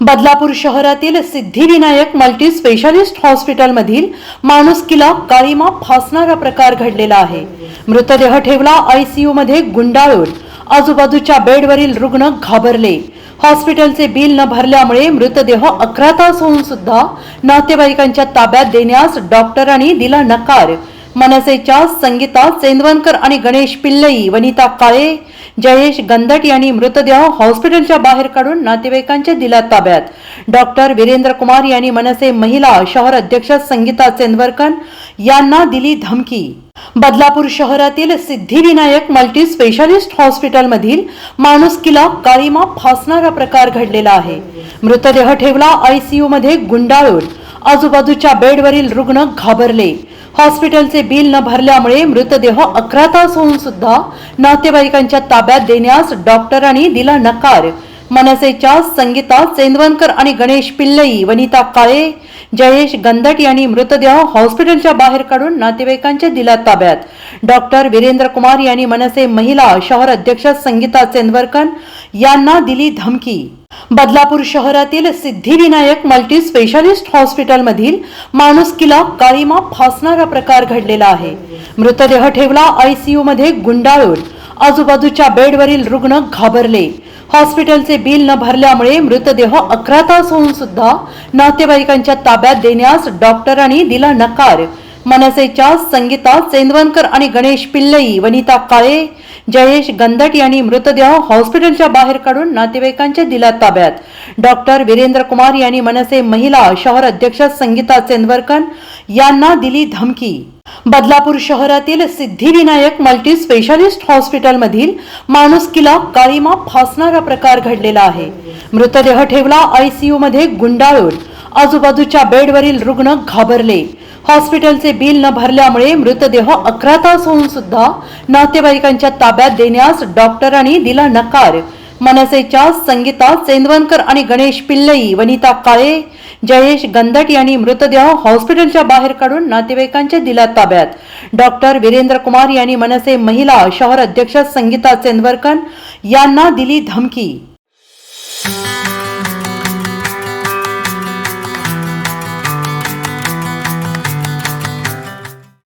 बदलापूर शहरातील Siddhivinayak multi specialist हॉस्पिटलमधील माणुसकीला काळीमा फासणारा प्रकार घडलेला आहे. मृतदेह ठेवला आयसीयू मध्ये गुंडाळून आजूबाजूच्या बेडवरील रुग्ण घाबरले. हॉस्पिटलचे बिल न भरल्यामुळे मृतदेह अकरा तास होऊन सुद्धा नातेवाईकांच्या ताब्यात देण्यास डॉक्टरांनी दिला नकार. मनसेच्या संगीता चेंदवनकर आणि गणेश पिल्लई वनिता काळे जयेश गंदट यांनी मृतदेह हॉस्पिटलच्या बाहेर काढून नातेवाईकांच्या दिला ताब्यात. डॉक्टर वीरेंद्र कुमार यांनी मनसे महिला शहर अध्यक्ष संगीता चेंदवरकर यांना दिली धमकी. बदलापूर शहरातील सिद्धिविनायक मल्टी स्पेशालिस्ट हॉस्पिटलमधील माणुसकीला काळीमा फासणारा प्रकार घडलेला आहे. मृतदेह ठेवला आयसीयू मध्ये गुंडाळून. आजूबाजूच्या बेडवरील रुग्ण घाबरले. हॉस्पिटलचे बिल न भरल्यामुळे मृतदेह अकरा तास होऊन सुद्धा नातेवाईकांच्या ताब्यात देण्यास डॉक्टरांनी दिला नकार. मनसेच्या संगीता चेंदवनकर आणि गणेश पिल्लई वनिता काळे जयेश गंदट यांनी मृतदेह हॉस्पिटलच्या बाहेर काढून नातेवाईकांच्या दिला ताब्यात. डॉक्टर वीरेंद्र कुमार यांनी मनसे महिला शहर अध्यक्ष संगीता चेंदवरकर यांना दिली धमकी. बदलापूर शहरातील सिद्धिविनायक मल्टी स्पेशालिस्ट हॉस्पिटलमधील माणुसकीला काळीमा फासणारा प्रकार घडलेला आहे. मृतदेह ठेवला आयसीयू मध्ये गुंडाळून. आजूबाजूच्या बेडवरील रुग्ण घाबरले. हॉस्पिटलचे बिल न भरल्यामुळे मृतदेह अकरा तास होऊन सुद्धा नातेवाईकांच्या ताब्यात देण्यास डॉक्टरांनी दिला नकार. मनसेच्या संगीता चेंदवनकर आणि गणेश पिल्लई वनिता काळे जयेश गंदट यांनी मृतदेह हॉस्पिटलच्या बाहेर काढून नातेवाईकांच्या दिला ताब्यात. डॉक्टर वीरेंद्र कुमार यांनी मनसे महिला शहर अध्यक्ष संगीता चेंदवरकर यांना दिली धमकी. बदलापूर शहरातील सिद्धिविनायक मल्टी स्पेशालिस्ट हॉस्पिटलमधील माणुसकीला काळीमा फासणारा प्रकार घडलेला आहे. मृतदेह ठेवला आयसीयू मध्ये गुंडाळून. आजूबाजूच्या बेडवरील रुग्ण घाबरले. हॉस्पिटलचे बिल न भरल्यामुळे मृतदेह अकरा तास होऊन सुद्धा नातेवाईकांच्या ताब्यात देण्यास डॉक्टरांनी दिला नकार. मनसेच्या संगीता चेंदवनकर आणि गणेश पिल्लई वनिता काळे जयेश गंदट यांनी मृतदेह हॉस्पिटलच्या बाहेर काढून नातेवाईकांच्या दिला ताब्यात. डॉक्टर वीरेंद्र कुमार यांनी मनसे महिला शहर अध्यक्ष संगीता चेंदवरकर यांना दिली धमकी.